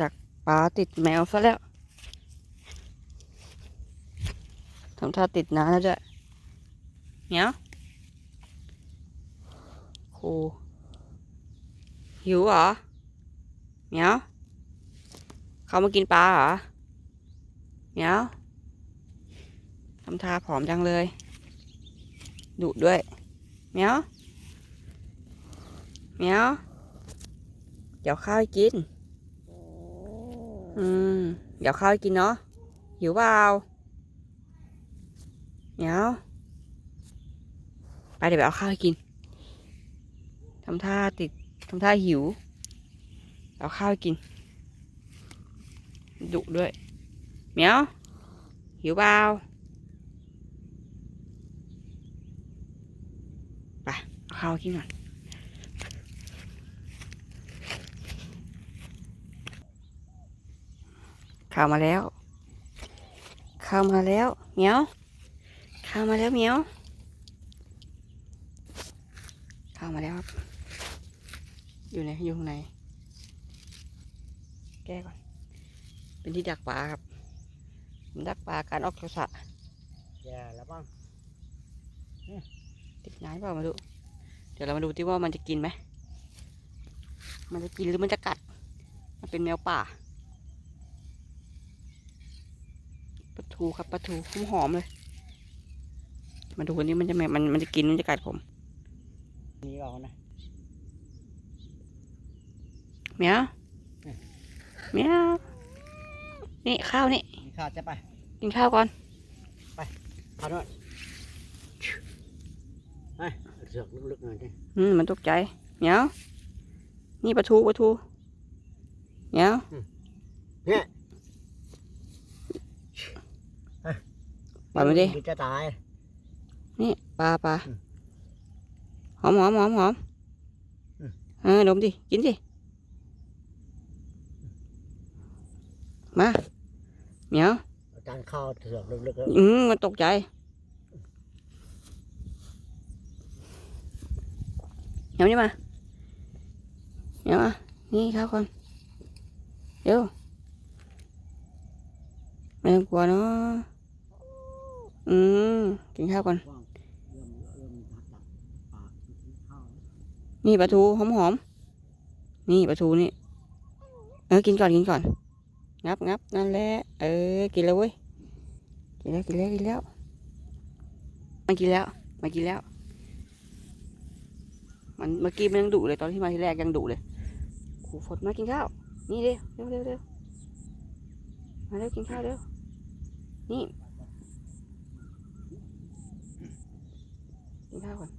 ดักปลาติดแมวซะแล้วทำท่าติดน้ำแล้วด้วยเหมียวโคหิวเหรอเหมียเขามากินปลาเหรอเหมียทำท่าผอมจังเลยดุด้วยเหมียเหมียเดี๋ยวข้าวกิน อืม เดี๋ยวข้าวกินเนาะหิวเปล่าเหนียวไปเดี๋ยวไปเอาข้าวให้กินทำท่าติดทำท่าหิว เอาข้าวให้กิน ดุด้วยเมียวหิวเปล่าไปเอาข้าวกินก่อน ข้าวมาแล้ว ข้าวมาแล้วเหมียว ข้าวมาแล้วเหมียว ข้าวมาแล้วครับ อยู่ไหนอยู่ข้างในแก้ก่อน เป็นที่ดักปลาครับ ผมดักปลาการออกโทรศัพท์แย่แล้วบ้างติดน้ำเปล่ามาดู เดี๋ยวเรามาดูที่ว่ามันจะกินไหม มันจะกินหรือมันจะกัด มันเป็นแมวป่า ปลาทูครับปลาทูหอมๆเลย มาดูวันนี้มันจะแมมันมันจะกินมันจะกัดผมนี่เอานะเหมียวเหมียวนี่ข้าวนี่มีข้าวจะไปกินข้าวก่อนข้าวด้วยไปเสือกลึกๆหน่อยดิอืมมันตกใจเหมียวนี่ปลาทูปลาทูเหมียวเนี่ย ปล่อยมันดิมันจะตาย นี่ปลาปลาอืมหอมหอมหอมหอมอืมเออดมดิ กินสิมาเหมียวอาจารย์ข้าวเสือกลึกๆแล้วอืมมันตกใจเหมียวนี่มาเหมียวมานี่ข้าวก่อนเดี๋ยวไม่ต้องกลัวเนาะ อืมกินข้าวก่อน นี่ปลาทูหอมหอมนี่ปลาทูนี่ เออ กินก่อนกินก่อน งับงับนั่นแหละ เออ กินแล้วเว้ย กินแล้วกินแล้วกินแล้วมันกินแล้วมันกินแล้ว มันเมื่อกี้มันยังดุเลยตอนที่มาที่แรกยังดุเลยขูฝนมากินข้าว นี่เร็วเร็วเร็วเร็วมาเร็วกินข้าวเร็ว นี่ กิน ข้าวก่อน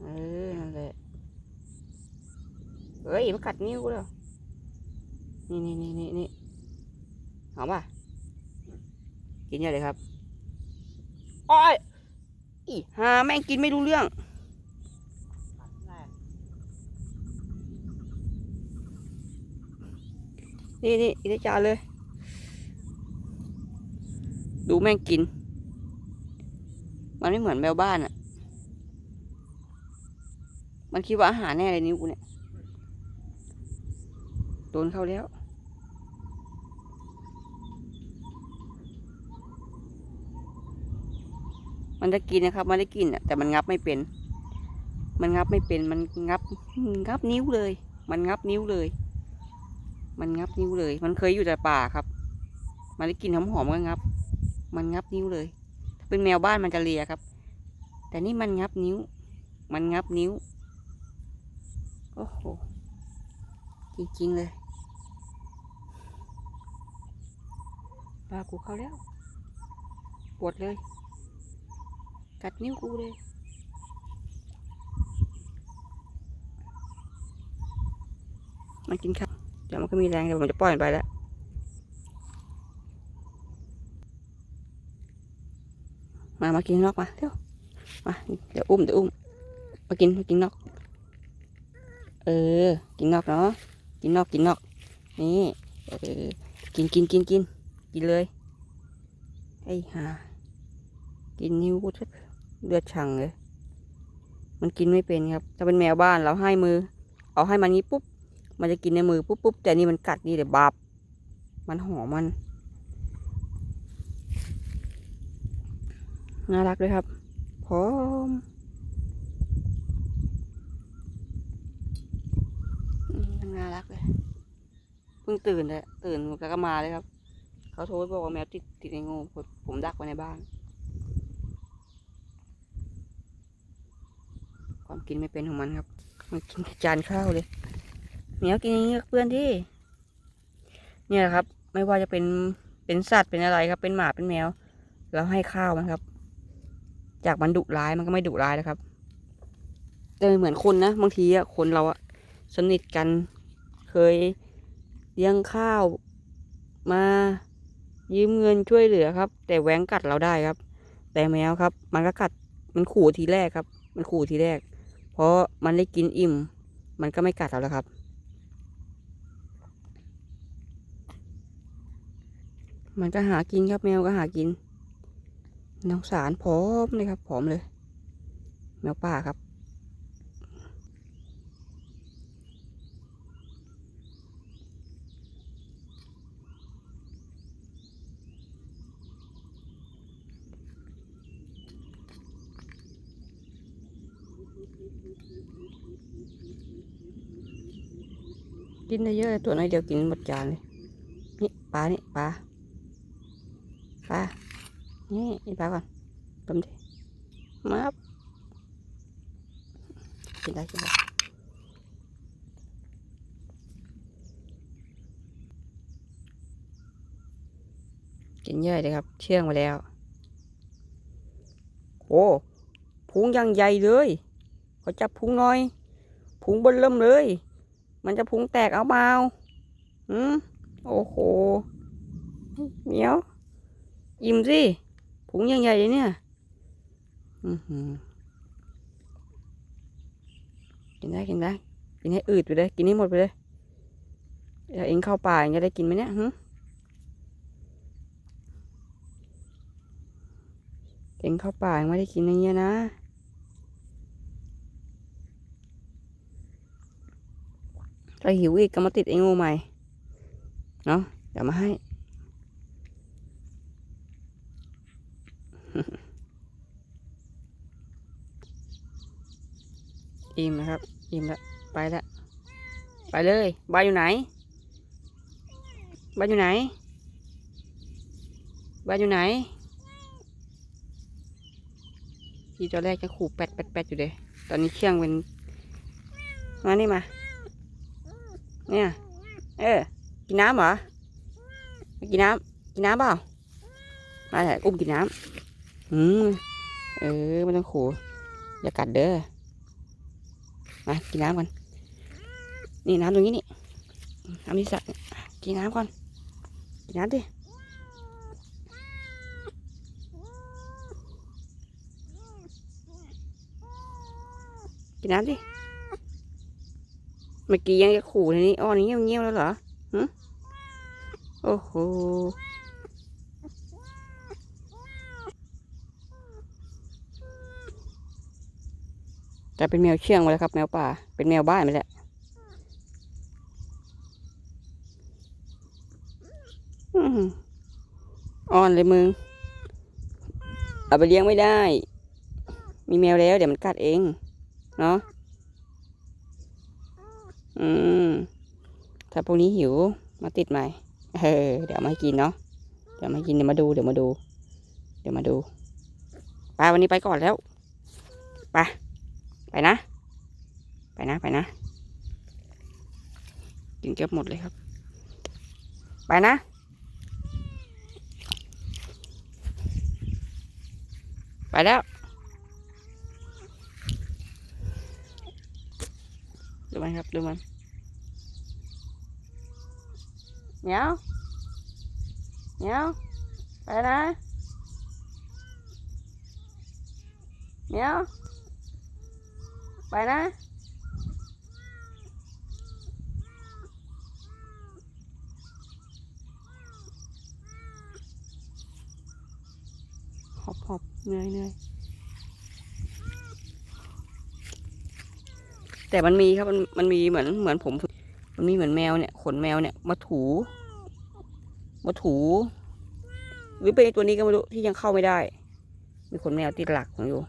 เออนั่นแหละเฮ้ยมากัดนิ้วกูแล้วนี่นี่นี่นี่นี่หอมป่ะกินเยอะเลยครับอ้อยอีหาแม่งกินไม่รู้เรื่องนี่นี่อีกจานเลย ดูแม่งกิน มันไม่เหมือนแมวบ้านอะมันคิดว่าอาหารแน่เลยนิ้วกูเนี่ย โดนเข้าแล้ว มันจะกินนะครับ มันได้กินอะแต่มันงับไม่เป็น มันงับไม่เป็น มันงับ งับนิ้วเลย มันงับนิ้วเลย มันงับนิ้วเลย มันเคยอยู่แต่ป่าครับ มันได้กินหอมๆก็งับ มันงับนิ้วเลย เป็นแมวบ้านมันจะเลียครับ แต่นี่มันงับนิ้ว มันงับนิ้ว โอ้โห จริงๆเลยปลากูเข้าแล้ว ปวดเลย กัดนิ้วกูเลยมันกินข้าวเดี๋ยวมันก็มีแรงเดี๋ยวผมจะปล่อยมันไปแล้ว มามากินนอกมาเร็วมาเดี๋ยวอุ้มเดี๋ยวอุ้มมากินมากินนอก เออ กินนอกเนาะกินนอกกินนอก นี่เออกินกินกินกินกินเลยไอ้ห่ากินนิ้วกูแทบเลือดฉังเลย มันกินไม่เป็นครับถ้าเป็นแมวบ้านเราให้มือ เอาให้มันนี้ปุ๊บมันจะกินในมือปุ๊บปุ๊บแต่นี่มันกัดนี่เดี๋ยวบับมันหอมมัน น่ารักเลยครับพร้อมน่ารักเลยเพิ่งตื่นเลยตื่นก็มาเลยครับ เขาโทรบอกว่าแมวติดติดในงูผมผมดักไว้ในบ้าน ความกินไม่เป็นของมันครับมันกินจานข้าวเลยเหมียวกินอย่างนี้กเพื่อนที่เนี่ยแหละครับ ไม่ว่าจะเป็นเป็นสัตว์เป็นอะไรครับ เป็นหมาเป็นแมว แล้วให้ข้าวมันครับ จากมันดุร้ายมันก็ไม่ดุร้ายนะครับแต่เหมือนคนนะบางทีอะคนเราอะสนิทกัน เคยเลี้ยงข้าวมายืมเงินช่วยเหลือครับ แต่แหวงกัดเราได้ครับ แต่แมวครับ มันก็กัดมันขู่ทีแรกครับ มันขู่ทีแรก เพราะมันได้กินอิ่ม มันก็ไม่กัดเราแล้วครับ มันก็หากินครับแมวก็หากิน น้องสารผอมเลยครับผอมเลย แมวป่าครับ กินได้เยอะตัวน้อยเดียวกินหมดจานเลย นี่ปลานี่ปลาปลา นี่กินปลาก่อนตมดิมาบกินได้กินได้กินเยอะเลยครับ เชื่องมาแล้ว โอ้พุงยังใหญ่เลยเขาจับพุงหน่อย พุงเบนเริ่มเลย มันจะพุงแตกเอาเปล่าอืมโอ้โห เหมียว อิ่มสิ พุงยังใหญ่เลยเนี่ยกินได้กินได้กินให้อืดไปเลยกินให้หมดไปเลยเดี๋ยวเองเข้าป่าเองจะได้กินไหมเนี่ยเองเข้าป่าเองไม่ได้กินอย่างเงี้ยนะถ้าหิวอีกก็มาติดไอ้งูใหม่ เนาะเดี๋ยวมาให้ อิ่มนะครับ อิ่มแล้ว ไปแล้ว ไปเลยบายอยู่ไหนบายอยู่ไหนบายอยู่ไหนที่ตอนแรกจะขู่แปดแปดแปดอยู่เลย ตอนนี้เชียงเป็น มานี่มา เนี่ย เออ กินน้ำเหรอ กินน้ำ กินน้ำเปล่า มาเลยอุ้มกินน้ำ อืมเออไม่ต้องขู่อย่ากัดเด้อมากินน้ำก่อนนี่น้ำตรงนี้นี่น้ำที่สระกินน้ำก่อนกินน้ำดิกินน้ำดิเมื่อกี้ยังจะขู่ในนี้อ้อนเงียบเงียบๆแล้วเหรอหึโอ้โห เป็นแมวเชื่องไปแล้วครับ แมวป่า เป็นแมวบ้านไปแล้วอื้อหืออ่อนเลยมึง เอาไปเลี้ยงไม่ได้ มีแมวแล้ว เดี๋ยวมันกัดเอง เนาะ อืม ถ้าพวกนี้หิว มาติดใหม่ เออ เดี๋ยวมาให้กินเนาะ เดี๋ยวมาให้กิน เดี๋ยวมาดู เดี๋ยวมาดู เดี๋ยวมาดู ไปวันนี้ไปก่อนแล้ว ไป ไปนะ ไปนะไปนะกินเกือบหมดเลยครับ ไปนะ ไปแล้วดูมันครับดูมันเหมียวเหมียวไปนะเหมียว ไปนะ หอบหอบเหนื่อยเหนื่อยแต่มันมีครับมันมันมีเหมือนเหมือนผม มันมีเหมือนแมวเนี่ย ขนแมวเนี่ย มาถู มาถู หรือเป็นตัวนี้ก็ไม่รู้ที่ยังเข้าไม่ได้ มีขนแมวติดหลักของอยู่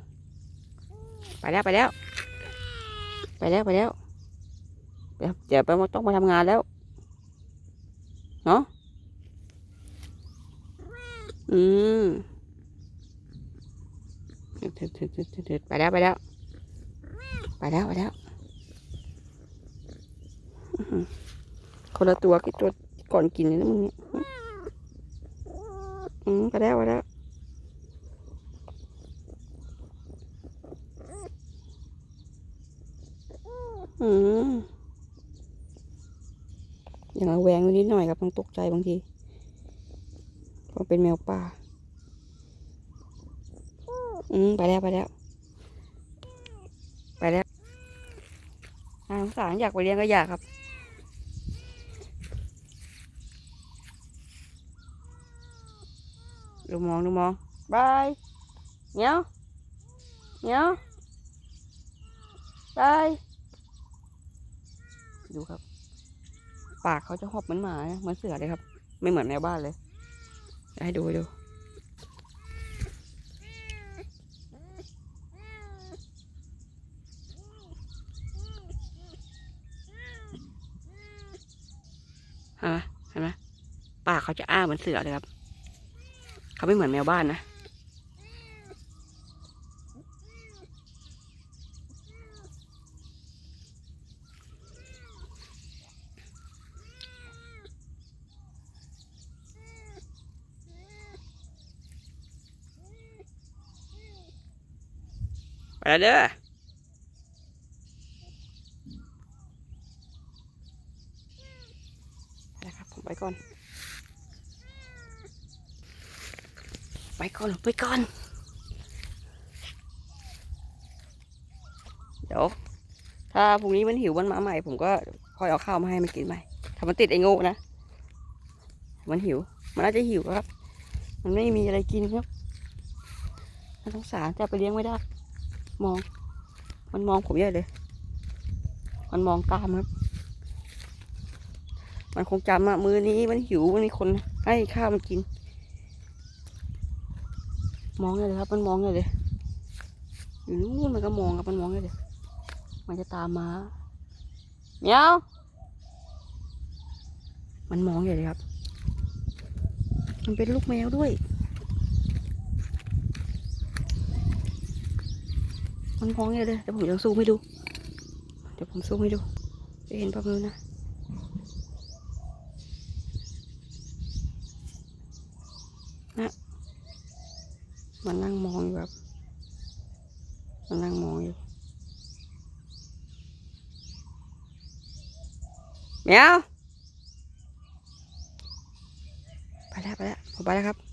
ไปแล้วไปแล้ว ไปแล้วไปแล้วเดี๋ยวเดี๋ยวไปต้องมาทำงานแล้ว เนาะอืมเถิดเถิดเถิดไปแล้วไปแล้ว ไปแล้วไปแล้วคนละตัวกับตัวก่อนกินเลยนะมึงเนี่ยอืมไปแล้วไปแล้ว อืมอย่างระแวงนิดหน่อยครับต้องตกใจบางทีเพราะเป็นแมวป่า อืมไปแล้วไปแล้ว ไปแล้วน่าสงสารอยากไปเลี้ยงก็อยากครับดูมองดูมองบายเนี้ยเนี้ยบาย ดูครับ ปากเขาจะหอบเหมือนหมาเหมือนเสือเลยครับ ไม่เหมือนแมวบ้านเลยให้ดูดูเห็นไหมเห็นไหมปากเขาจะอ้าเหมือนเสือเลยครับ เขาไม่เหมือนแมวบ้านนะ ไปเด้อนะครับผมไปก่อน ไปก่อนไปก่อน เดี๋ยว ถ้าพรุ่งนี้มันหิวมันมาใหม่ ผมก็ค่อยเอาข้าวมาให้มันกินใหม่ ถ้ามันติดไอ้ง่นะ มันหิว มันน่าจะหิวครับ มันไม่มีอะไรกินครับ มันสงสารจะไปเลี้ยงไม่ได้ มอง มันมองผมใหญ่เลย มันมองตามครับ มันคงจำอะมือนี้มันหิวมันมีคนให้ข้าวมันกิน มองเลยครับ มันมองเลยเลยอยู่นู้นมันก็มองครับมันมองเลยเลยมันจะตามมาเมียวมันมองเลยเลยครับ มันเป็นลูกแมวด้วย มันมองเลยเลยเดี๋ยวผมจะซูมให้ดู เดี๋ยวผมซูมให้ดู จะเห็นปะมือนะนะมันนั่งมองอยู่ครับมันนั่งมองอยู่เมียวไปแล้วไปแล้วผมไปแล้วครับ